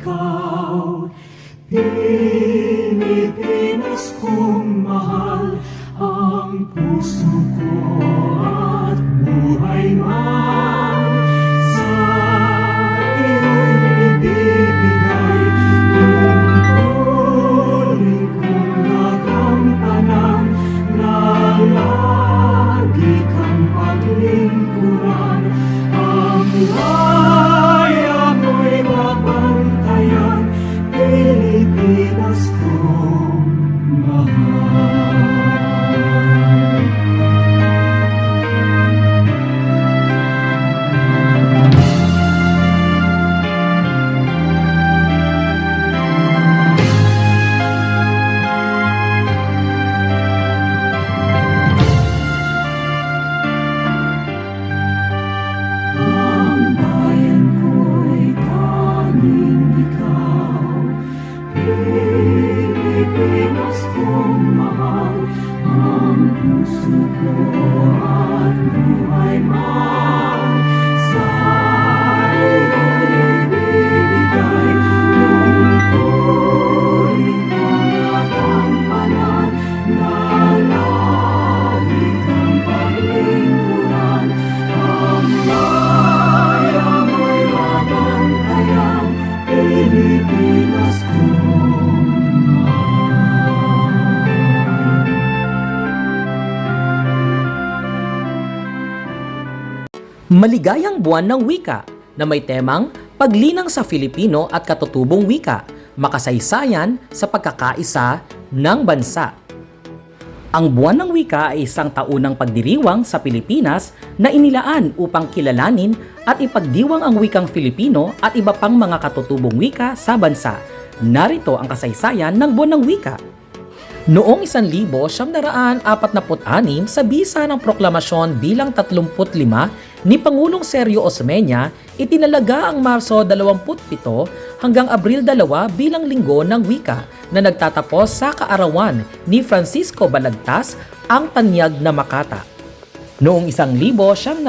ikaw. Pilipinas kong mahal, ang puso ko at buhay man. Sa iyo'y ibibigay, tungkulin kong nagampanan, na lagi kang paglingkuran. Ang laya puso ko at buhay man Maligayang buwan ng wika na may temang paglinang sa Filipino at katutubong wika, makasaysayan sa pagkakaisa ng bansa. Ang buwan ng wika ay isang taunang pagdiriwang sa Pilipinas na inilaan upang kilalanin at ipagdiwang ang wikang Filipino at iba pang mga katutubong wika sa bansa. Narito ang kasaysayan ng buwan ng wika. Noong 1946 sa bisa ng proklamasyon bilang 35 ni Pangulong Sergio Osmeña, itinalaga ang Marso 27 hanggang Abril 2 bilang linggo ng wika na nagtatapos sa kaarawan ni Francisco Balagtas ang tanyag na Makata. Noong 1955,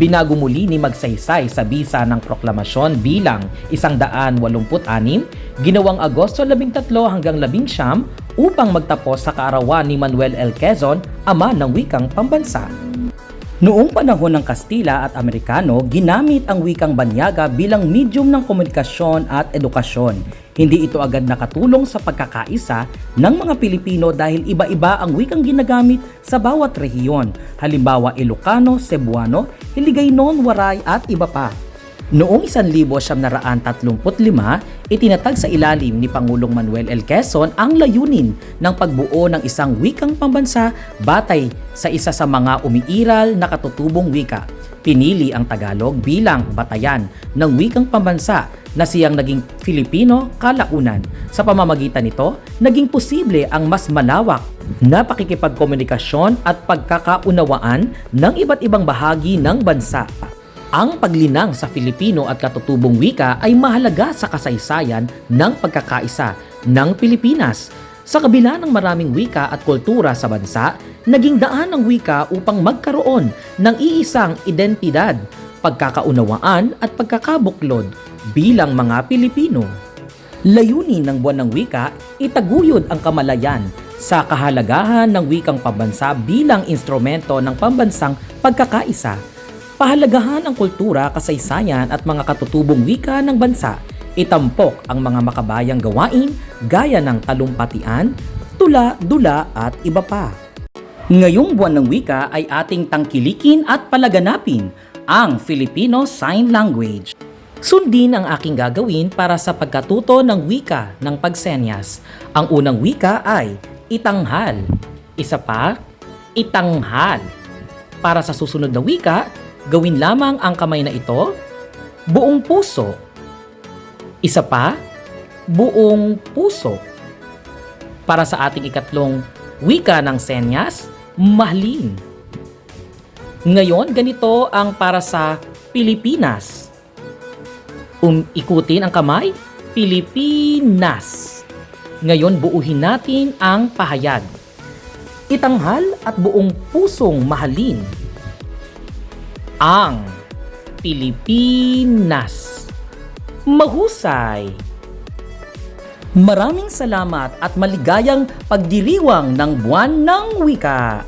binago muli ni Magsaysay sa bisa ng proklamasyon bilang 186, ginawang Agosto 13 hanggang 11 upang magtapos sa kaarawan ni Manuel L. Quezon, ama ng wikang pambansa. Noong panahon ng Kastila at Amerikano, ginamit ang wikang banyaga bilang medium ng komunikasyon at edukasyon. Hindi ito agad nakatulong sa pagkakaisa ng mga Pilipino dahil iba-iba ang wikang ginagamit sa bawat rehiyon. Halimbawa, Ilocano, Cebuano, Hiligaynon, Waray at iba pa. Noong 1935, itinatag sa ilalim ni Pangulong Manuel L. Quezon ang layunin ng pagbuo ng isang wikang pambansa batay sa isa sa mga umiiral na katutubong wika. Pinili ang Tagalog bilang batayan ng wikang pambansa na siyang naging Filipino kalaunan. Sa pamamagitan nito, naging posible ang mas malawak na pakikipagkomunikasyon at pagkakaunawaan ng iba't ibang bahagi ng bansa. Ang paglinang sa Filipino at katutubong wika ay mahalaga sa kasaysayan ng pagkakaisa ng Pilipinas. Sa kabila ng maraming wika at kultura sa bansa, naging daan ang wika upang magkaroon ng iisang identidad, pagkakaunawaan at pagkakabuklod bilang mga Pilipino. Layunin ng buwan ng wika, itaguyod ang kamalayan sa kahalagahan ng wikang pambansa bilang instrumento ng pambansang pagkakaisa pahalagahan ang kultura, kasaysayan at mga katutubong wika ng bansa. Itampok ang mga makabayang gawain gaya ng talumpatian, tula, dula at iba pa. Ngayong buwan ng wika ay ating tangkilikin at palaganapin ang Filipino Sign Language. Sundin ang aking gagawin para sa pagkatuto ng wika ng pagsenyas. Ang unang wika ay itanghal. Isa pa, itanghal. Para sa susunod na wika, gawin lamang ang kamay na ito, buong puso. Isa pa, buong puso. Para sa ating ikatlong wika ng senyas, mahalin. Ngayon, ganito ang para sa Pilipinas. Um, ikutin ang kamay, Pilipinas. Ngayon, buuhin natin ang pahayag. Itanghal at buong pusong mahalin ang Pilipinas. mahusay. Maraming salamat at maligayang pagdiriwang ng buwan ng wika.